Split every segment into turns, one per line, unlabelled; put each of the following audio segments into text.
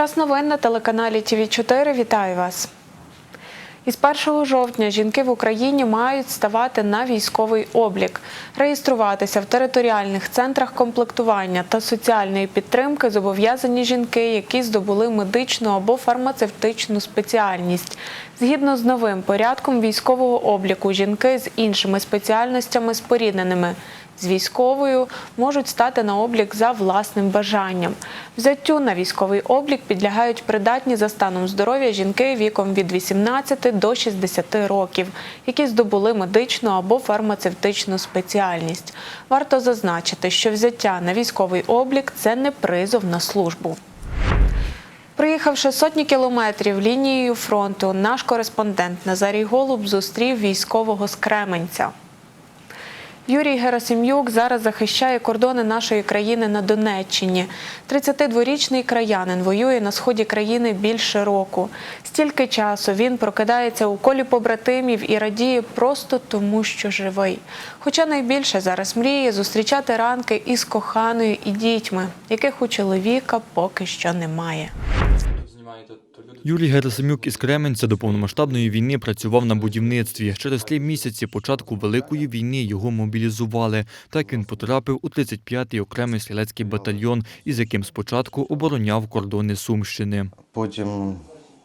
Час новин на телеканалі ТВ 4 Вітаю вас. Із 1 жовтня жінки в Україні мають ставати на військовий облік, реєструватися в територіальних центрах комплектування та соціальної підтримки зобов'язані жінки, які здобули медичну або фармацевтичну спеціальність. Згідно з новим порядком військового обліку, жінки з іншими спеціальностями спорідненими з військовою можуть стати на облік за власним бажанням. Взяттю на військовий облік підлягають придатні за станом здоров'я жінки віком від 18 до 60 років, які здобули медичну або фармацевтичну спеціальність. Варто зазначити, що взяття на військовий облік це не призов на службу. Приїхавши сотні кілометрів лінією фронту, наш кореспондент Назарій Голуб зустрів військового з Кременця. Юрій Герасим'юк зараз захищає кордони нашої країни на Донеччині. 32-річний краянин воює на сході країни більше року. Стільки часу він прокидається у колі побратимів і радіє просто тому, що живий. Хоча найбільше зараз мріє зустрічати ранки із коханою і дітьми, яких у чоловіка поки що немає.
Юрій Герасимюк із Кременця до повномасштабної війни працював на будівництві. Через три місяці початку Великої війни його мобілізували. Так він потрапив у 35-й окремий стрілецький батальйон, із яким спочатку обороняв кордони Сумщини.
Потім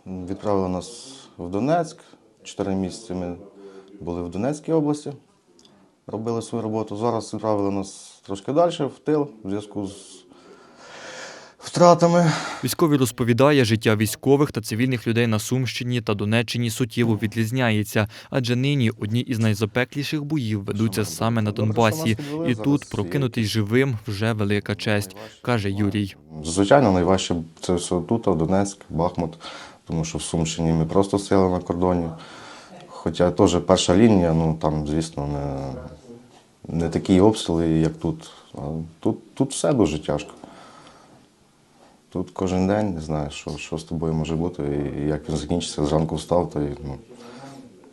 відправили нас в Донецьк. Чотири місяці ми були в Донецькій області, робили свою роботу. Зараз відправили нас трошки далі, в тил, в зв'язку з втратами.
Військовий розповідає, життя військових та цивільних людей на Сумщині та Донеччині суттєво відрізняється, адже нині одні із найзапекліших боїв ведуться саме на Донбасі. І тут прокинутись живим вже велика честь, каже Юрій.
Звичайно, найважче це все тут, а Донецьк, Бахмут, тому що в Сумщині ми просто стояли на кордоні. Хоча теж перша лінія, ну там, звісно, не, не такі обстріли, як тут. А тут, тут все дуже тяжко. Тут кожен день не знаєш, що, що з тобою може бути, і як він закінчиться, зранку встав, то і, ну,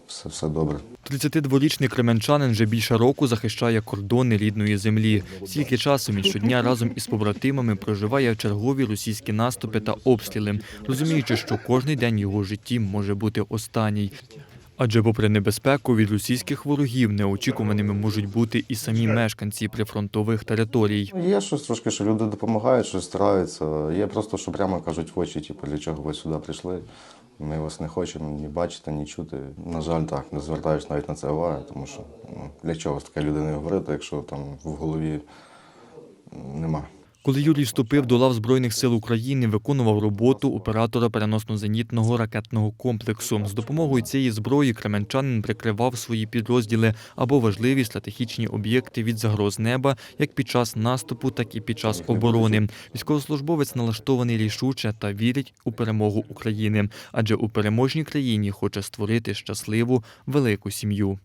все, все добре.
32-річний кременчанин вже більше року захищає кордони рідної землі. Стільки часу він щодня разом із побратимами проживає чергові російські наступи та обстріли, розуміючи, що кожний день його житті може бути останній. Адже, попри небезпеку від російських ворогів, неочікуваними можуть бути і самі мешканці прифронтових територій.
Є щось трошки, що люди допомагають, щось стараються. Є просто, що прямо кажуть в очі, типу, для чого ви сюди прийшли. Ми вас не хочемо ні бачити, ні чути. На жаль, так, не звертаєш навіть на це уваги, тому що ну, для чого з таке людиною говорити, якщо там в голові нема.
Коли Юрій вступив до лав Збройних сил України, виконував роботу оператора переносно-зенітного ракетного комплексу. З допомогою цієї зброї кременчанин прикривав свої підрозділи або важливі стратегічні об'єкти від загроз неба, як під час наступу, так і під час оборони. Військовослужбовець налаштований рішуче та вірить у перемогу України, адже у переможній країні хоче створити щасливу велику сім'ю.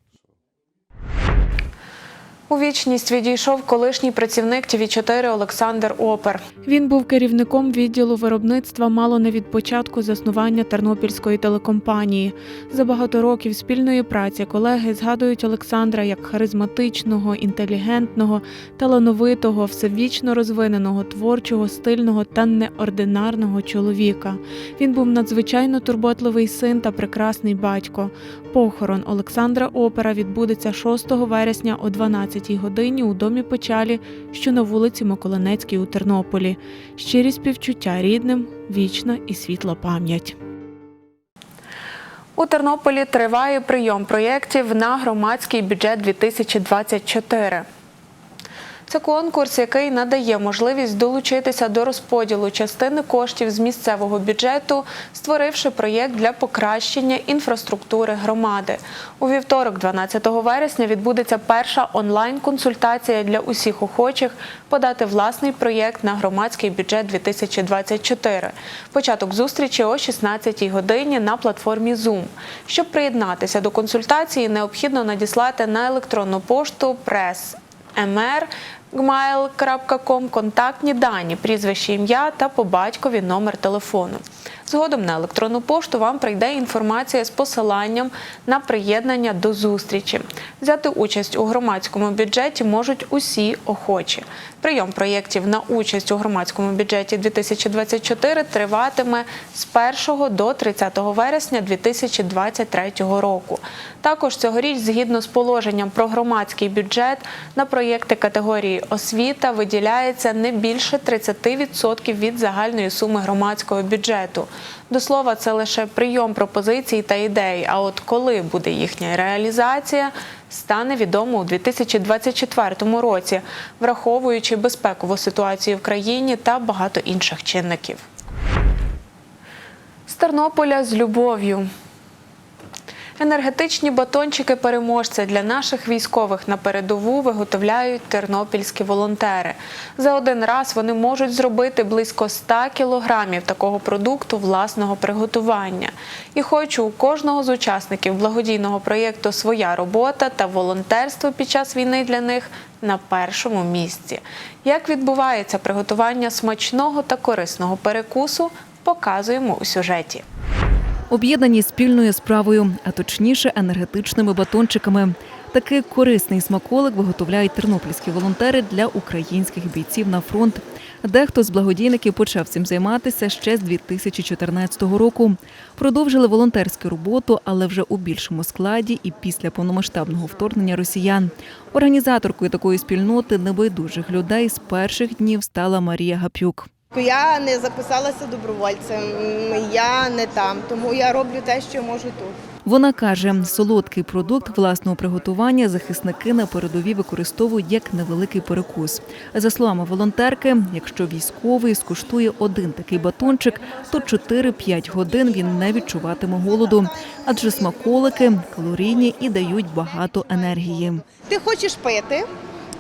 У вічність відійшов колишній працівник ТВ4 Олександр Опер. Він був керівником відділу виробництва мало не від початку заснування Тернопільської телекомпанії. За багато років спільної праці колеги згадують Олександра як харизматичного, інтелігентного, талановитого, всевічно розвиненого, творчого, стильного та неординарного чоловіка. Він був надзвичайно турботливий син та прекрасний батько. Похорон Олександра Опера відбудеться 6 вересня о 12 годині у домі Печалі, що на вулиці Миколинецькій у Тернополі. Щирі співчуття рідним, вічна і світла пам'ять. У Тернополі триває прийом проєктів на громадський бюджет 2024. Це конкурс, який надає можливість долучитися до розподілу частини коштів з місцевого бюджету, створивши проєкт для покращення інфраструктури громади. У вівторок, 12 вересня, відбудеться перша онлайн-консультація для усіх охочих подати власний проєкт на громадський бюджет 2024. Початок зустрічі о 16-й годині на платформі Zoom. Щоб приєднатися до консультації, необхідно надіслати на електронну пошту прес mr.gmail.com контактні дані, прізвище ім'я та по батькові номер телефону. Згодом на електронну пошту вам прийде інформація з посиланням на приєднання до зустрічі. Взяти участь у громадському бюджеті можуть усі охочі. Прийом проєктів на участь у громадському бюджеті 2024 триватиме з 1 до 30 вересня 2023 року. Також цьогоріч, згідно з положенням про громадський бюджет, на проєкти категорії освіта виділяється не більше 30% від загальної суми громадського бюджету. До слова, це лише прийом пропозицій та ідей. А от коли буде їхня реалізація, стане відомо у 2024 році, враховуючи безпекову ситуацію в країні та багато інших чинників. З Тернополя з любов'ю. Енергетичні батончики переможця для наших військових на передову виготовляють тернопільські волонтери. За один раз вони можуть зробити близько 100 кілограмів такого продукту власного приготування. І хоч у кожного з учасників благодійного проєкту своя робота та волонтерство під час війни для них на першому місці. Як відбувається приготування смачного та корисного перекусу, показуємо у сюжеті.
Об'єднані спільною справою, а точніше енергетичними батончиками. Такий корисний смаколик виготовляють тернопільські волонтери для українських бійців на фронт. Дехто з благодійників почав цим займатися ще з 2014 року. Продовжили волонтерську роботу, але вже у більшому складі і після повномасштабного вторгнення росіян. Організаторкою такої спільноти небайдужих людей з перших днів стала Марія Гапюк.
Я не записалася добровольцем, я не там, тому я роблю те, що можу тут.
Вона каже, солодкий продукт власного приготування захисники на передовій використовують як невеликий перекус. За словами волонтерки, якщо військовий скуштує один такий батончик, то 4-5 годин він не відчуватиме голоду, адже смаколики калорійні і дають багато енергії.
Ти хочеш пити,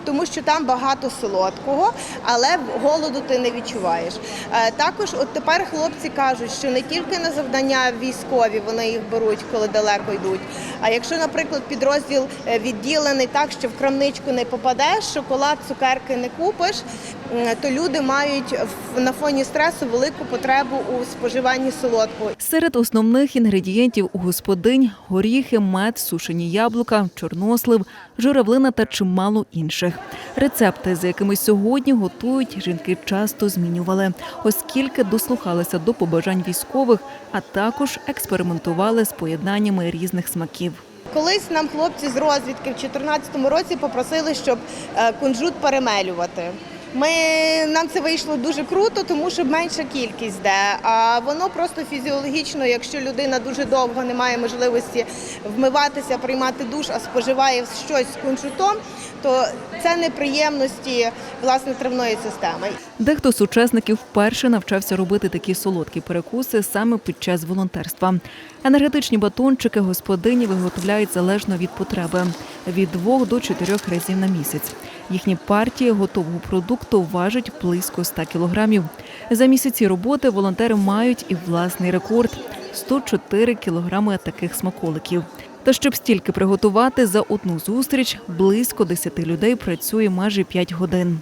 тому що там багато солодкого, але голоду ти не відчуваєш. Е, Також, от тепер хлопці кажуть, що не тільки на завдання військові вони їх беруть, коли далеко йдуть. А якщо, наприклад, підрозділ е, відділений так, що в крамничку не попадеш, шоколад, цукерки не купиш, то люди мають на фоні стресу велику потребу у споживанні солодкого.
Серед основних інгредієнтів у господинь горіхи, мед, сушені яблука, чорнослив, журавлина та чимало інших. Рецепти, за якими сьогодні готують, жінки часто змінювали, оскільки дослухалися до побажань військових, а також експериментували з поєднаннями різних смаків.
Колись нам хлопці з розвідки в 2014 році попросили, щоб е, кунжут перемелювати. Ми, нам це вийшло дуже круто, тому що менша кількість де. А воно просто фізіологічно, якщо людина дуже довго не має можливості вмиватися, приймати душ, а споживає щось з кунжутом, то це неприємності власне травної системи.
Дехто з учасників вперше навчався робити такі солодкі перекуси саме під час волонтерства. Енергетичні батончики господині виготовляють залежно від потреби від двох до чотирьох разів на місяць. Їхні партії готового продукту важать близько 100 кілограмів. За місяці роботи волонтери мають і власний рекорд 104 кілограми таких смаколиків. Та щоб стільки приготувати за одну зустріч, близько 10 людей працює майже 5 годин.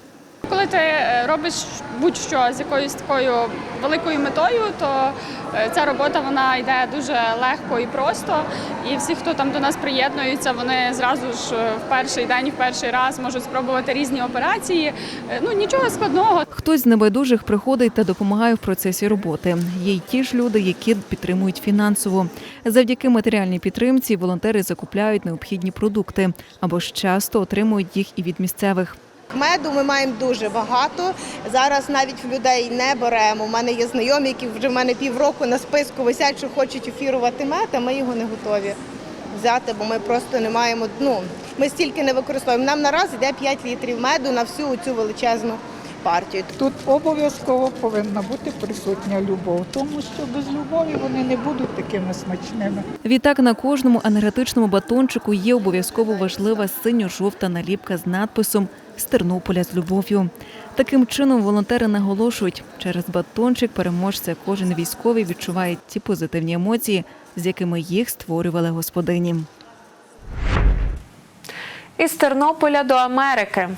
Коли ти е, робиш будь-що з якоюсь такою великою метою, то е, ця робота вона йде дуже легко і просто. І всі, хто там до нас приєднуються, вони зразу ж е, в перший день, в перший раз можуть спробувати різні операції. Ну нічого складного.
Хтось з небайдужих приходить та допомагає в процесі роботи. Є й ті ж люди, які підтримують фінансово. Завдяки матеріальній підтримці волонтери закупляють необхідні продукти або ж часто отримують їх і від місцевих.
Меду ми маємо дуже багато. Зараз навіть в людей не беремо. У мене є знайомі, які вже в мене півроку на списку висять, що хочуть ефірувати мед, а ми його не готові взяти, бо ми просто не маємо. Ну ми стільки не використовуємо. Нам наразі йде 5 літрів меду на всю цю величезну партію.
Тут обов'язково повинна бути присутня любов, тому що без любові вони не будуть такими смачними.
Відтак на кожному енергетичному батончику є обов'язково важлива синьо-жовта наліпка з надписом з Тернополя з любов'ю. Таким чином волонтери наголошують, через батончик переможця кожен військовий відчуває ті позитивні емоції, з якими їх створювали господині.
Із Тернополя до Америки.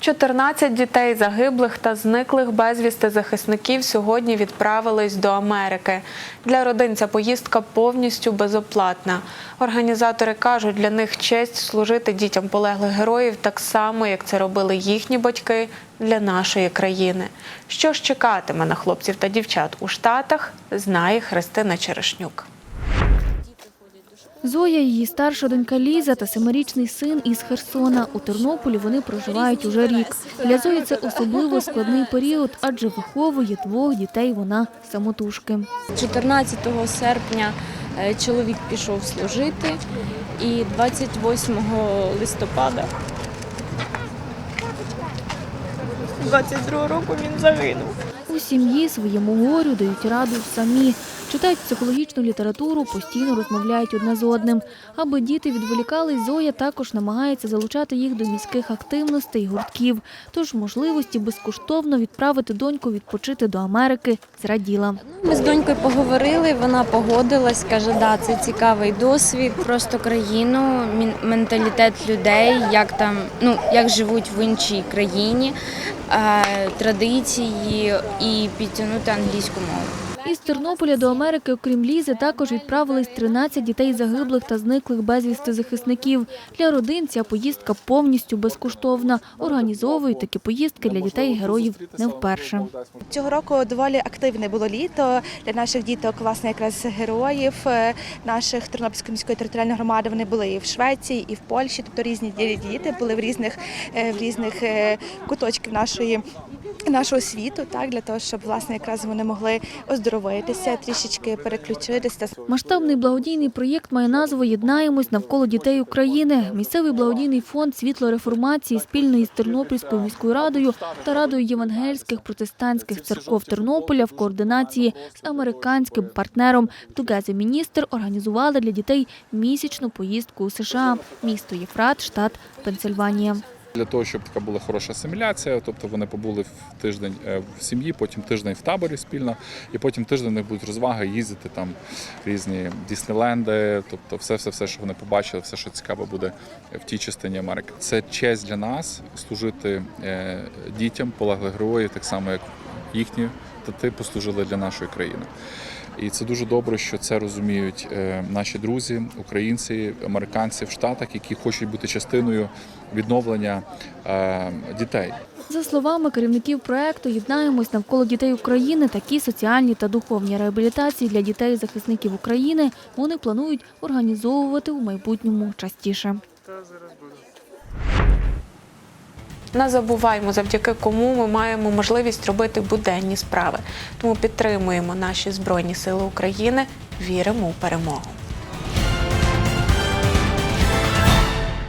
14 дітей загиблих та зниклих безвісти захисників сьогодні відправились до Америки. Для родин ця поїздка повністю безоплатна. Організатори кажуть, для них честь служити дітям полеглих героїв так само, як це робили їхні батьки для нашої країни. Що ж чекатиме на хлопців та дівчат у Штатах, знає Христина Черешнюк.
Зоя, її старша донька Ліза та семирічний син із Херсона. У Тернополі вони проживають уже рік. Для Зої це особливо складний період, адже виховує двох дітей вона самотужки.
14 серпня е, чоловік пішов служити, і 28 листопада 22 року він загинув.
У сім'ї своєму горю дають раду самі. Читають психологічну літературу, постійно розмовляють одне з одним. Аби діти відволікались, Зоя також намагається залучати їх до міських активностей гуртків. Тож можливості безкоштовно відправити доньку відпочити до Америки зраділа.
Ми з донькою поговорили, вона погодилась, каже, да, це цікавий досвід, просто країну, менталітет людей, як там, ну як живуть в іншій країні, е, традиції і підтягнути англійську мову.
Із Тернополя до Америки, окрім Лізи, також відправились 13 дітей загиблих та зниклих безвісти захисників. Для родин ця поїздка повністю безкоштовна. Організовують такі поїздки для дітей героїв не вперше.
Цього року доволі активне було літо для наших діток, власне, якраз героїв е, наших Тернопільської міської територіальної громади. Вони були і в Швеції, і в Польщі, тобто різні ді- діти були в різних е, в різних е, куточків нашої. Нашого світу, так для того, щоб власне якраз вони могли оздоровитися, трішечки переключитися.
Масштабний благодійний проєкт має назву Єднаємось навколо дітей України. Місцевий благодійний фонд світло реформації спільно із Тернопільською міською радою та радою євангельських протестантських церков Тернополя в координації з американським партнером Together Minister організували для дітей місячну поїздку у США, місто Єфрат, штат Пенсильванія.
Для того, щоб така була хороша асиміляція, тобто вони побули в тиждень е, в сім'ї, потім тиждень в таборі спільно, і потім тиждень у них будуть розваги, їздити там різні Діснейленди, тобто все, все, все, що вони побачили, все, що цікаво буде в тій частині Америки. Це честь для нас служити е, дітям полеглих героїв, так само як їхні тати послужили для нашої країни. І це дуже добре, що це розуміють е, наші друзі, українці, американці в Штатах, які хочуть бути частиною відновлення е, дітей.
За словами керівників проекту, єднаємось навколо дітей України. Такі соціальні та духовні реабілітації для дітей захисників України вони планують організовувати у майбутньому частіше.
Не забуваймо, завдяки кому ми маємо можливість робити буденні справи. Тому підтримуємо наші збройні сили України, віримо у перемогу.